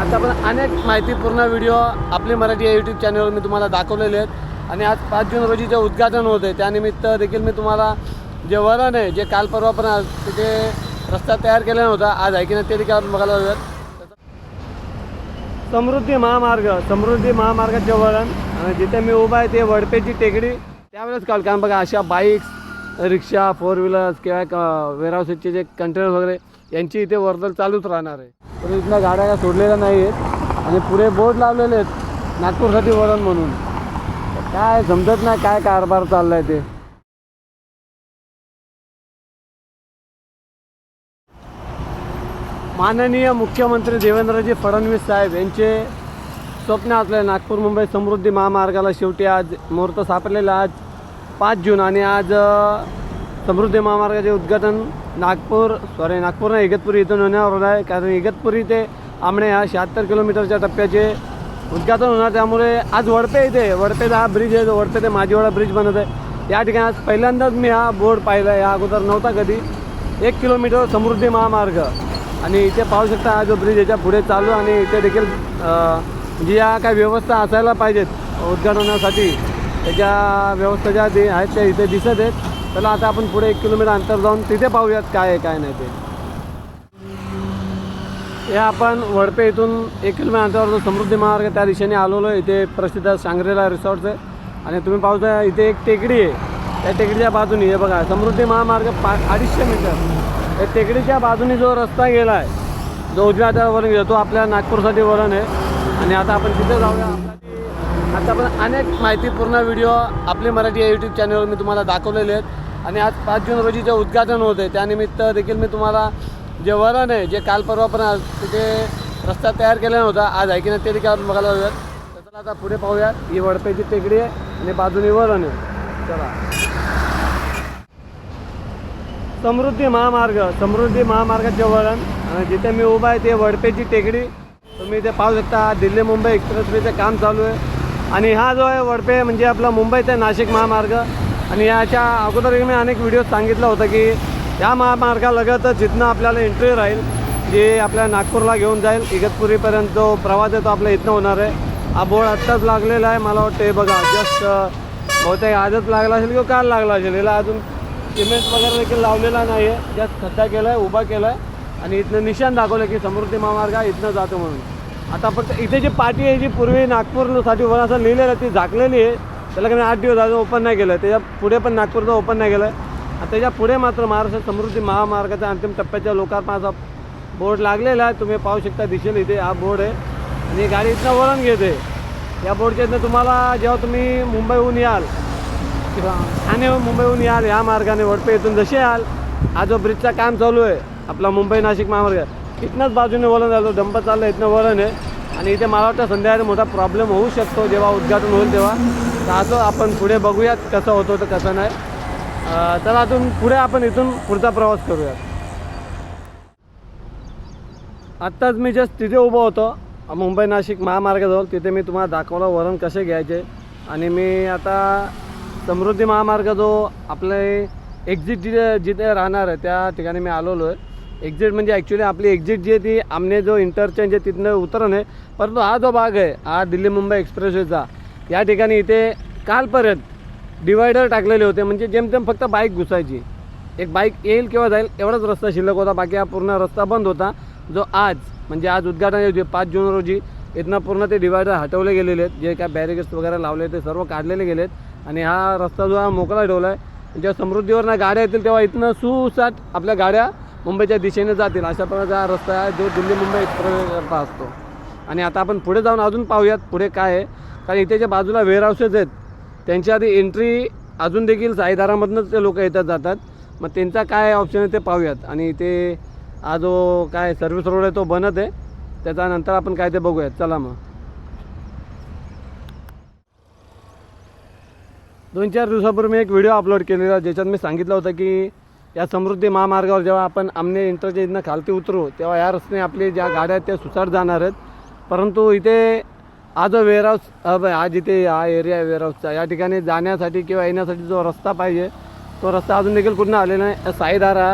आता पण अनेक माहितीपूर्ण व्हिडिओ आपली मराठी या यूट्यूब चॅनलवर मी तुम्हाला दाखवलेले आहेत. आणि आज पाच जून रोजी जे उद्घाटन होते त्यानिमित्त देखील मी तुम्हाला जे वरण आहे जे काल परवा पण तिथे रस्ता तयार केला नव्हता आज आहे की नाही ते देखील आपण बघायला जाऊयात. समृद्धी महामार्ग समृद्धी महामार्गाचे वळण आणि जिथे मी उभा आहे ते वडपेची टेकडी. त्यावेळेस काल कारण बघा अशा बाईक्स रिक्षा फोर व्हीलर्स किंवा वेअरहाऊसेसचे जे कंटेनर वगैरे यांची इथे वर्दळ चालूच राहणार आहे. तर इथल्या गाड्या काय सोडलेल्या नाही आहेत आणि पुढे बोर्ड लावलेले आहेत नागपूरसाठी वळण म्हणून. काय समजत नाही काय कारभार चाललाय ते. माननीय मुख्यमंत्री देवेंद्रजी फडणवीस साहेब यांचे स्वप्न असले नागपूर मुंबई समृद्धी महामार्गाला शेवटी आज मुहूर्त सापडलेला आज पाच जून आणि आज समृद्धी महामार्गाचे उद्घाटन नागपूर सॉरी नागपूर इगतपुरी इथून होण्यावर आहे कारण इगतपुरी ते आमणे हा शहात्तर किलोमीटरच्या टप्प्याचे उद्घाटन होणार त्यामुळे आज वडपे इथे वडपेचा हा ब्रिज आहे जो वडपे ते माझीवाडा ब्रिज बनत आहे या ठिकाणी आज पहिल्यांदाच मी हा बोर्ड पाहिला आहे या अगोदर नव्हता कधी एक किलोमीटर समृद्धी महामार्ग आणि इथे पाहू शकता हा जो ब्रिज याच्यापुढे चालू आणि इथे देखील अ, जी या काय व्यवस्था असायला पाहिजेत उद्घाटनासाठी त्याच्या व्यवस्था ज्या आहेत त्या इथे दिसत आहेत चला आता आपण पुढे एक किलोमीटर अंतर जाऊन तिथे पाहूयात काय आहे काय नाही ते. हे आपण वडपे इथून एक किलोमीटर अंतरावर जो समृद्धी महामार्ग त्या दिशेने आलेलो आहे इथे प्रसिद्ध सांगरेला रिसॉर्ट आहे आणि तुम्ही पाहता इथे एक टेकडी आहे. त्या टेकडीच्या बाजूनी हे बघा समृद्धी महामार्ग पा अडीचशे मीटर. या टेकडीच्या बाजूनी जो रस्ता गेला आहे जो उजव्या हातावर गेला तो आपल्या नागपूरसाठी वळण आहे. आणि आता आपण तिथे जाऊया. आता आपण अनेक माहितीपूर्ण व्हिडिओ आपली मराठी या यूट्यूब चॅनलवर मी तुम्हाला दाखवलेले आहेत. आणि आज पाच जून रोजी जे उद्घाटन होते त्यानिमित्त देखील मी तुम्हाला जे वरण आहे जे काल परवा पण आज तिथे रस्ता तयार केला नव्हता आज आहे की नाही ते देखील आपण बघायला जाऊयात. चला आता पुढे पाहूयात. ही वडपेची टेकडी आहे आणि बाजूने वरण आहे. चला. समृद्धी महामार्ग समृद्धी महामार्गाचे वळण. आणि जिथे मी उभा आहे ते वडपेची टेकडी. तुम्ही इथे पाहू शकता दिल्ली मुंबई एक्सप्रेसवेचं काम चालू आहे. आणि हा जो आहे वडपे म्हणजे आपला मुंबई ते नाशिक महामार्ग. आणि याच्या अगोदर मी अनेक व्हिडिओ सांगितला होता की या महामार्गालगतच जिथनं आपल्याला एंट्री राहील जे आपल्या नागपूरला घेऊन जाईल इगतपुरीपर्यंत जो प्रवास आहे तो आपल्या इथनं होणार आहे. हा बोर्ड आत्ताच लागलेला आहे मला वाटतं हे बघा जस्ट बहुतेक आजच लागला असेल किंवा काल लागला असेल याला अजून सिमेंट वगैरे देखील लावलेला नाही आहे जस्ट खड्डा केला आहे उभा केला आहे आणि इथनं निशाण दाखवलं की समृद्धी महामार्ग इथनं जातो म्हणून. आता फक्त इथे जी पाटी आहे जी पूर्वी नागपूरसाठी वर असं लिहिलेलं ती झाकलेली आहे. त्याला काही आठ दिवस अजून ओपन नाही केलं. त्याच्या पुढे पण नागपूरचं ओपन नाही केलं. आणि त्याच्या पुढे मात्र महाराष्ट्र समृद्धी महामार्गाच्या अंतिम टप्प्याच्या लोकार्पणाचा बोर्ड लागलेला आहे. तुम्ही पाहू शकता दिसेल इथे हा बोर्ड आहे. आणि गाडी इथनं वळण घेते. या बोर्डच्या इथनं तुम्हाला जेव्हा तुम्ही मुंबईहून याल किंवा ठाणे मुंबईहून याल या मार्गाने वडपे इथून जसे याल हा जो ब्रिजचा काम चालू आहे आपला मुंबई नाशिक महामार्ग इथनंच बाजूने वळण झालं डंप चाललं इथनं वळण आहे. आणि इथे मला वाटतं संध्याकाळी मोठा प्रॉब्लेम होऊ शकतो जेव्हा उद्घाटन होईल तेव्हा. तर असं आपण पुढे बघूयात कसं होतं तर कसं नाही. तर अजून पुढे आपण इथून पुढचा प्रवास करूयात. आत्ताच मी जस्ट तिथे उभं होतो मुंबई नाशिक महामार्गाजवळ. तिथे मी तुम्हाला दाखवलं वरण कसे घ्यायचे. आणि मी आता समृद्धी महामार्ग जो आपले एक्झिट जिथे जिथे राहणार आहे त्या ठिकाणी मी आलेलो आहे. एक्झिट म्हणजे ॲक्च्युली आपली एक्झिट जी आहे ती आमने जो इंटरचेंज आहे तिथनं उतरण आहे. परंतु हा जो भाग आहे हा दिल्ली मुंबई एक्सप्रेसवेचा या ठिकाणी इथे कालपर्यंत डिवायडर टाकलेले होते म्हणजे जेमतेम फक्त बाईक घुसायची. एक बाईक येईल किंवा जाईल एवढाच रस्ता शिल्लक होता बाकी हा पूर्ण रस्ता बंद होता. जो आज म्हणजे आज उद्घाटन होते पाच जून रोजी इथनं पूर्ण ते डिवायडर हटवले गेलेले आहेत. जे काय बॅरिगेट्स वगैरे लावले ते सर्व काढलेले गेलेत. आणि हा रस्ता जो हा मोकळा ठेवला आहे. जेव्हा समृद्धीवरनं गाड्या येतील तेव्हा इथनं सुसाट आपल्या गाड्या मुंबईच्या दिशेने जातील. अशा प्रकारचा हा रस्ता आहे जो दिल्ली मुंबई एक्सप्रेसचा असतो. आणि आता आपण पुढे जाऊन अजून पाहूयात पुढे काय आहे. कारण इथे जे बाजूला वेअरहाऊसेस आहेत त्यांच्या आधी एंट्री अजून देखील साईदारामधनंच ते लोक येतात जातात. मग त्यांचा काय ऑप्शन आहे ते पाहूयात. आणि इथे हा जो काय सर्व्हिस रोड आहे तो बनत आहे. त्याच्यानंतर आपण काय ते बघूयात. चला मग. दोन चार दिवसापूर्वी मी एक व्हिडिओ अपलोड केलेला ज्याच्यात मी सांगितलं होतं की या समृद्धी महामार्गावर जेव्हा आपण आमने इंटरचेंजनं खालती उतरू तेव्हा या रस्त्याने आपली ज्या गाड्या आहेत त्या सुसाट जाणार आहेत. परंतु इथे हा जो वेअरहाऊस हा जिथे हा एरिया आहे वेअरहाऊसचा या ठिकाणी जाण्यासाठी किंवा येण्यासाठी जो रस्ता पाहिजे तो रस्ता अजून देखील कुठून आलेला नाही. साईदारा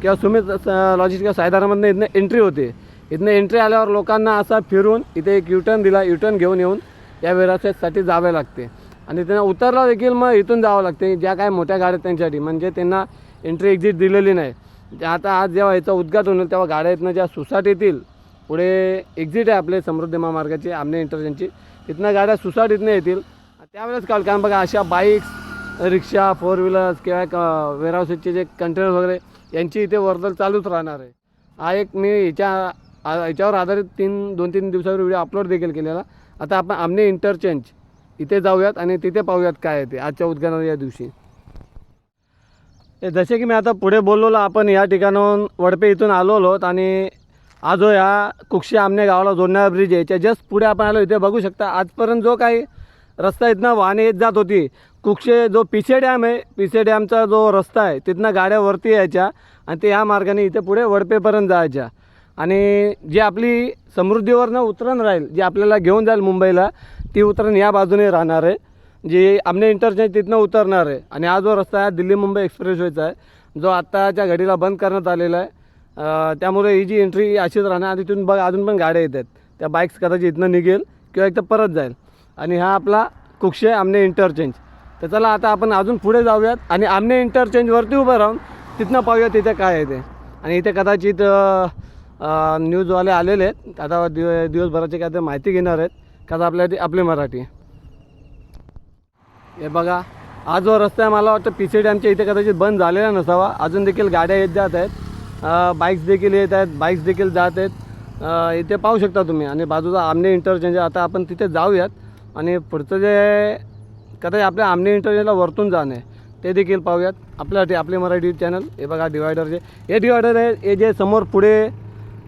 किंवा सुमित लॉजिस्ट किंवा साईदारामधनं इथनं एंट्री होते. इथनं एंट्री आल्यावर लोकांना असा फिरून इथे एक युटर्न दिला युटर्न घेऊन येऊन या विरासतसाठी जावे लागते. आणि त्यांना उतरला देखील मग इथून जावं लागते. ज्या काय मोठ्या गाड्या आहेत त्यांच्यासाठी. म्हणजे त्यांना एंट्री एक्झिट दिलेली नाही. जे आता आज जेव्हा याचं उद्घाटन होईल तेव्हा गाड्या इथनं ज्या सोसायटीतील पुढे एक्झिट आहे आपले समृद्धी महामार्गाची आमने इंटरचेंजची तिथनं गाड्या सुसाट इथनं येतील. त्यावेळेस काल कारण बघा अशा बाईक्स रिक्षा फोर व्हीलर्स किंवा वेअरहाऊसेसचे जे कंटेनर वगैरे यांची इथे वर्दळ चालूच राहणार आहे. हा एक मी याच्या याच्यावर आधारित तीन दोन तीन दिवसावर व्हिडिओ अपलोड देखील केलेला. आता आपण आमने इंटरचेंज इथे जाऊयात आणि तिथे पाहूयात काय आहे ते आजच्या उद्घाटन या दिवशी. जसे की मी आता पुढे बोललो आपण या ठिकाणाहून वडपे इथून आलो आहोत आणि आज जो ह्या कुक्षी आमने गावाला जोडणारा ब्रिज आहे. याच्या जस्ट पुढे आपण आलो इथे बघू शकता. आजपर्यंत जो काही रस्ता इथनं वाहने येत जात होती कुक्षे जो पिसे डॅम आहे पिसे डॅमचा जो रस्ता आहे तिथनं गाड्या वरती यायच्या आणि ते या मार्गाने इथे पुढे वडपेपर्यंत जायच्या. आणि जी आपली समृद्धीवरनं उतरण राहील जी आपल्याला घेऊन जाईल मुंबईला ती उतरण या बाजूने राहणार आहे. जी आमने इंटरचेंज तिथनं उतरणार आहे. आणि हा जो रस्ता आहे दिल्ली मुंबई एक्सप्रेसवेचा आहे जो आत्ताच्या घडीला बंद करण्यात आलेला आहे. त्यामुळे ही जी एंट्री अशीच राहणार आणि तिथून बघ अजून पण गाड्या येतात. त्या बाईक्स कदाचित इथनं निघेल किंवा एक तर परत जाईल. आणि हा आपला कुक्षे आमने इंटरचेंज तर चला आता आपण अजून पुढे जाऊयात आणि आमने इंटरचेंजवरती उभं राहून तिथनं पाहूया तिथे काय आहे ते. आणि इथे कदाचित न्यूजवाले आलेले आहेत. आता दिव दिवसभराची काय ते माहिती घेणार आहेत. कसं आपल्या आपली मराठी. हे बघा आज जो रस्ता आहे मला वाटतं पी सी डॅमच्या इथे कदाचित बंद झालेला नसावा. अजून देखील गाड्या येत जात आहेत. बाईक्स देखील येत आहेत बाईक्स देखील जात आहेत. इथे पाहू शकता तुम्ही. आणि बाजूचा आमने इंटरचेंज आहे. आता आपण तिथे जाऊयात. आणि पुढचं जे कदाचित आपल्या आमने इंटरचेंजला वरतून जाणे ते देखील पाहूयात. आपल्यासाठी आपले मराठी चॅनल हे बघा डिवायडरचे हे डिवायडर आहे हे जे समोर पुढे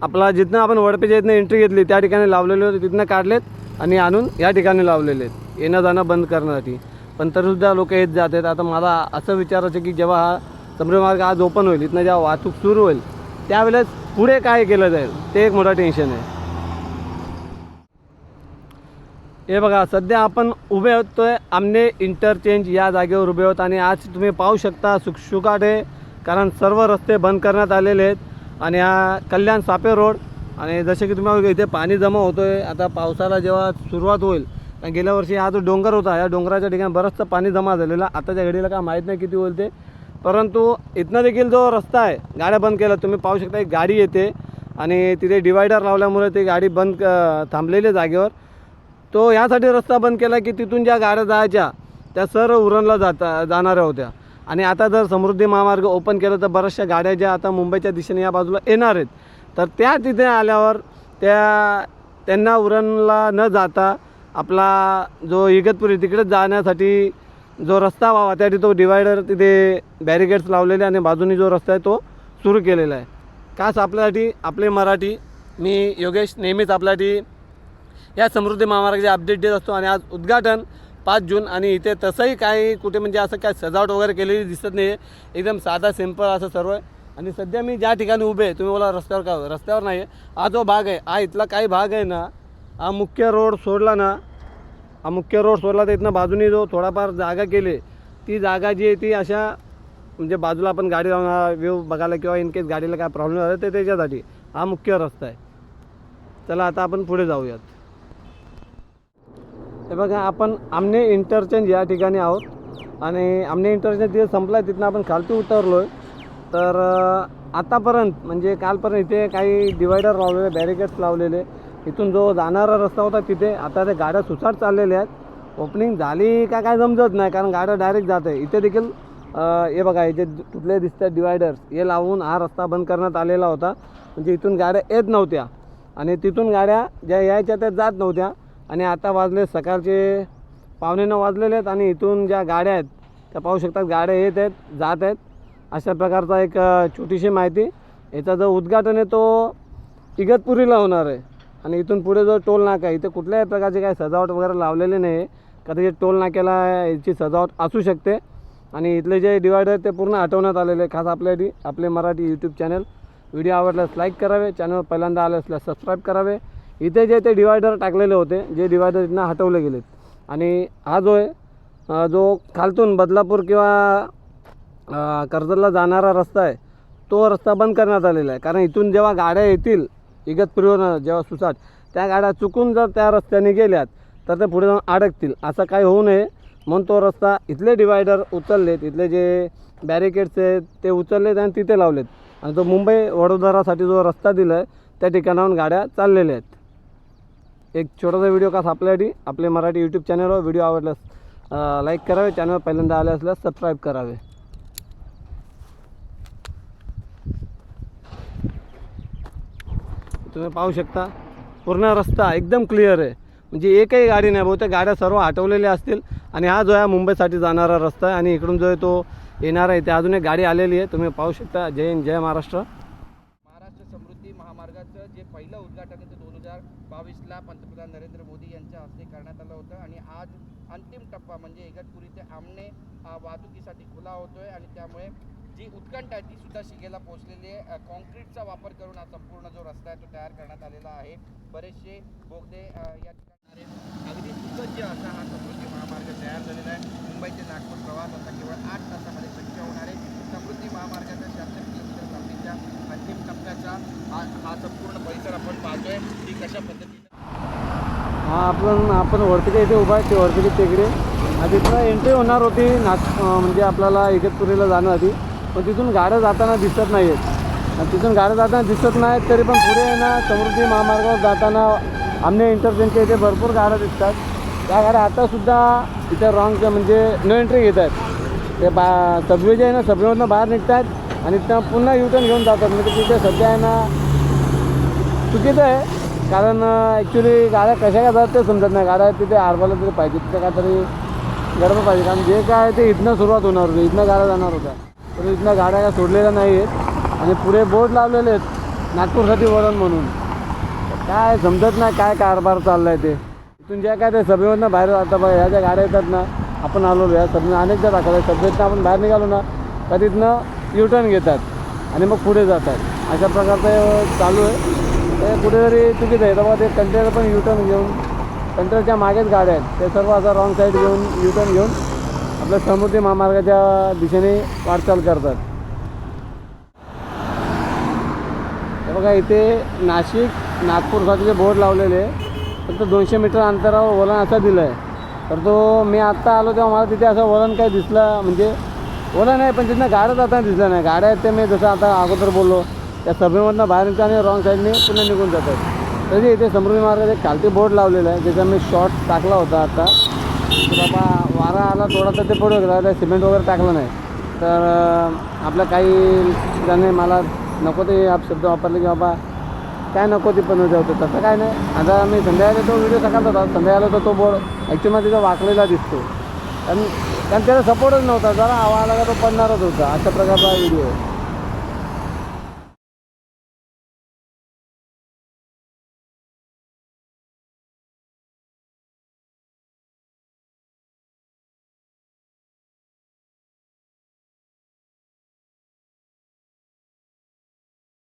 आपला जिथनं आपण वडपेच्या इथनं एंट्री घेतली त्या ठिकाणी लावलेले होते तिथनं काढलेत आणि आणून या ठिकाणी लावलेले आहेत. येणं जाणं बंद करण्यासाठी. पण तरीसुद्धा लोक येत जात आहेत. आता मला असं विचारायचं की जेव्हा हा समृद्धी आज ओपन होईल. इथनं जेव्हा वाहतूक सुरू होईल त्यावेळेस पुढे काय केलं जाईल ते एक मोठं टेन्शन आहे. हे बघा सध्या आपण उभे होतोय आमने इंटरचेंज या जागेवर उभे होत आणि आज तुम्ही पाहू शकता सुखसुकाट आहे कारण सर्व रस्ते बंद करण्यात आलेले आहेत. आणि हा कल्याण सापे रोड आणि जसे की तुम्ही इथे पाणी जमा होतो आहे आता पावसाला जेव्हा सुरुवात होईल कारण गेल्या वर्षी हा जो डोंगर होता या डोंगराच्या ठिकाणी बरंचसं पाणी जमा झालेलं आताच्या घडीला काय माहीत नाही किती होईल ते परंतु इथनं देखील जो रस्ता आहे गाड्या बंद केल्या तुम्ही पाहू शकता एक गाडी येते आणि तिथे डिवायडर लावल्यामुळे ती गाडी बंद थांबलेली जागेवर. तो यासाठी रस्ता बंद केला की तिथून ज्या गाड्या जायच्या त्या सर्व उरणला जाता जाणाऱ्या होत्या. आणि आता जर समृद्धी महामार्ग ओपन केला तर बऱ्याचशा गाड्या ज्या आता मुंबईच्या दिशेने या बाजूला येणार आहेत. तर त्या तिथे आल्यावर त्या त्यांना उरणला न जाता आपला जो इगतपुरी तिकडे जाण्यासाठी जो रस्ता व्हावा त्यासाठी तो डिवायडर तिथे बॅरिकेड्स लावलेले आणि बाजूनी जो रस्ता आहे तो सुरू केलेला आहे. खास आपल्यासाठी आपले मराठी मी योगेश नेहमीच आपल्यासाठी या समृद्धी महामार्गाचे अपडेट देत असतो. आणि आज उद्घाटन पाच जून आणि इथे तसंही काही कुठे म्हणजे असं काय सजावट वगैरे केलेली दिसत नाही आहे एकदम साधा सिंपल असं सर्व. आहे आणि सध्या मी ज्या ठिकाणी उभे आहे तुम्ही बोला रस्त्यावर का रस्त्यावर नाही आहे हा जो भाग आहे हा इथला काही भाग आहे ना हा मुख्य रोड सोडला ना हा मुख्य रोड सोडला तर इथनं बाजूनी जो थोडाफार जागा केली ती जागा जी आहे ती अशा म्हणजे बाजूला आपण गाडी लावणार व्यू बघायला किंवा इन केस गाडीला काय प्रॉब्लेम झाला तर त्याच्यासाठी हा मुख्य रस्ता आहे. चला आता आपण पुढे जाऊयात. हे बघा आपण आमने इंटरचेंज या ठिकाणी आहोत आणि आमने इंटरचेंज तिथे संपला आहे तिथनं आपण खालती उतरलो आहे तर आतापर्यंत म्हणजे कालपर्यंत इथे काही डिवायडर लावलेले बॅरिकेड्स लावलेले इथून जो जाणारा रस्ता होता तिथे आता त्या गाड्या सुसाट चाललेल्या आहेत. ओपनिंग झाली का काय जमजत नाही कारण गाड्या डायरेक्ट जात आहे. इथे देखील हे बघा हे जे कुठले दिसतात डिवायडर्स हे लावून हा रस्ता बंद करण्यात आलेला होता. म्हणजे इथून गाड्या येत नव्हत्या. आणि तिथून गाड्या ज्या यायच्या त्या जात नव्हत्या. आणि आता वाजले सकाळचे पावणे नऊ वाजलेले आहेत आणि इथून ज्या गाड्या आहेत त्या पाहू शकतात गाड्या येत आहेत जात आहेत. अशा प्रकारचा एक छोटीशी माहिती. याचा जो उद्घाटन आहे तो इगतपुरीला होणार आहे. आणि इथून पुढे जो टोल नाका आहे इथे कुठल्याही प्रकारची काही सजावट वगैरे लावलेली नाही. आहे कदाचित टोल नाक्याला याची सजावट असू शकते. आणि इथले जे डिवायडर ते पूर्ण हटवण्यात आलेले आहे खास आपल्यासाठी आपले मराठी यूट्यूब चॅनल व्हिडिओ आवडल्यास लाईक करावे. चॅनल पहिल्यांदा आले असल्यास सबस्क्राईब करावे. इथे जे ते डिवायडर टाकलेले होते जे डिवायडर इथनं हटवले गेलेत. आणि हा जो आहे जो खालतून बदलापूर किंवा कर्जतला जाणारा रस्ता आहे तो रस्ता बंद करण्यात आलेला आहे. कारण इथून जेव्हा गाड्या येतील इगतपुरीवर जेव्हा सुसाट त्या गाड्या चुकून जर त्या रस्त्याने गेल्यात तर ते पुढे जाऊन अडकतील. असं काही होऊ नये. म्हणून तो रस्ता इथले डिवायडर उचललेत. इथले जे बॅरिकेड्स आहेत ते उचललेत आणि तिथे लावलेत. आणि तो मुंबई वडोदरासाठी जो रस्ता दिला आहे त्या ठिकाणाहून गाड्या चाललेल्या आहेत. एक छोटासा व्हिडिओ का आपल्यासाठी आपले मराठी यूट्यूब चॅनलवर व्हिडिओ आवडल्यास लाईक करावे. चॅनल पहिल्यांदा आले असल्यास सबस्क्राईब करावे. तुम्ही पाहू शकता. पूर्ण रस्ता एकदम क्लिअर आहे. म्हणजे एकही गाडी नाही बहुतेक गाड्या सर्व हटवलेल्या असतील. आणि हा जो आहे मुंबईसाठी जाणारा रस्ता आहे. आणि इकडून जो आहे तो येणार आहे. ते अजून एक गाडी आलेली आहे. तुम्ही पाहू शकता. जय हिंद जय महाराष्ट्र. महाराष्ट्र समृद्धी महामार्गाचं जे पहिलं उद्घाटन होतं दोन हजार बावीसला पंतप्रधान नरेंद्र मोदी यांच्या हस्ते करण्यात आलं होतं. आणि आज अंतिम टप्पा म्हणजे इगतपुरी ते आमणे वाहतुकीसाठी खुला होतोय. आणि त्यामुळे जी उत्कंठ आहे ती सुद्धा शिगेला पोहोचलेली आहे. कॉन्क्रीटचा वापर करून हा संपूर्ण जो रस्ता आहे तो तयार करण्यात आलेला आहे. बरेचसे बोगदे या ठिकाणी अगदी सुसज्ज असा हा समृद्धी महामार्ग तयार झालेला आहे. मुंबई ते नागपूर प्रवास आता केवळ आठ तासामध्ये शक्य होणार आहे. समृद्धी महामार्गाच्या शासकीय किलोमीटर लांबीच्या अंतिम टप्प्याचा हा हा संपूर्ण परिसर आपण पाहतोय. की कशा पद्धतीने हा आपण आपण वरतीकडे इथे उभा आहे ते वरतीकडे तिकडे. आणि एंट्री होणार होती नाग म्हणजे आपल्याला इगतपुरीला जाण्याआधी पण तिथून गाडं जाताना दिसत नाही आहेत आणि तिथून गाडं जाताना दिसत नाहीत तरी पण पुढे आहे ना समृद्धी महामार्गावर जाताना आमने इंटरचेंजच्या इथे भरपूर गाड्या दिसतात. त्या गाड्या आतासुद्धा इथे रॉंग म्हणजे नो एंट्री घेत आहेत. ते बा सबवे जे आहे ना सबवेमधनं बाहेर निघतात आणि त्या पुन्हा युटर्न घेऊन जातात. म्हणजे तिथे सध्या आहे ना चुकीचं आहे. कारण ॲक्च्युली गाड्या कशा काय जातात ते समजत नाही. गाड्या तिथे आरबाला तरी पाहिजे तिथे काहीतरी गडबड पाहिजे. कारण जे काय आहे ते इथनं सुरुवात होणार होती. इथनं गाड्या जाणार होत्या. तर इथनं गाड्या काय सोडलेल्या नाही आहेत आणि पुढे बोर्ड लावलेले आहेत नागपूरसाठी वळण म्हणून. काय समजत नाही काय कारभार चालला आहे ते. इथून ज्या काय ते सभेमधनं बाहेर आता बघा ह्या ज्या गाड्या येतात ना आपण आलो या सभेनं अनेकदा दाखवलं सभेतनं आपण बाहेर निघालो ना का तिथनं युटर्न घेतात आणि मग पुढे जातात. अशा प्रकारचं चालू आहे. ते कुठेतरी चुकीचं आहे तेव्हा ते कंटेनर पण युटर्न घेऊन कंटेनरच्या मागेच गाड्या आहेत. ते सर्व असं रॉंग साईड घेऊन युटर्न घेऊन आपल्या समृद्धी महामार्गाच्या दिशेने वाटचाल करतात. हे बघा इथे नाशिक नागपूरसाठी जे बोर्ड लावलेले आहे फक्त दोनशे मीटर अंतरावर वळण असा दिलं आहे तर तो मी आत्ता आलो तेव्हा मला तिथे असं वळण काही दिसलं म्हणजे वळण आहे पण तिथनं गाड्या जाताना दिसलं नाही. गाड्या आहेत ते मी जसं आता अगोदर बोललो त्या सभेमधनं बाहेर निघतात आणि रॉंग साईडने पुन्हा निघून जातात. तरी इथे समृद्धी मार्गात एक खालती बोर्ड लावलेला आहे ज्याचा मी शॉर्ट टाकला होता आता. बाबा वारा आला थोडा तर ते पडू राहिलं सिमेंट वगैरे टाकलं नाही. तर आपल्या आपलं काही जणांनी मला नको ते आप शब्द वापरले की बाबा काय नको ती पण होते तसं काय नाही. आता मी संध्याकाळी तो व्हिडिओ सकाळचा होता संध्याकाळी तर तो बोर्ड ॲक्च्युली तिथं वाकलेला दिसतो. कारण कारण त्याला सपोर्टच नव्हता जरा आवाज आला का तो पडणारच होता अशा प्रकारचा व्हिडिओ आहे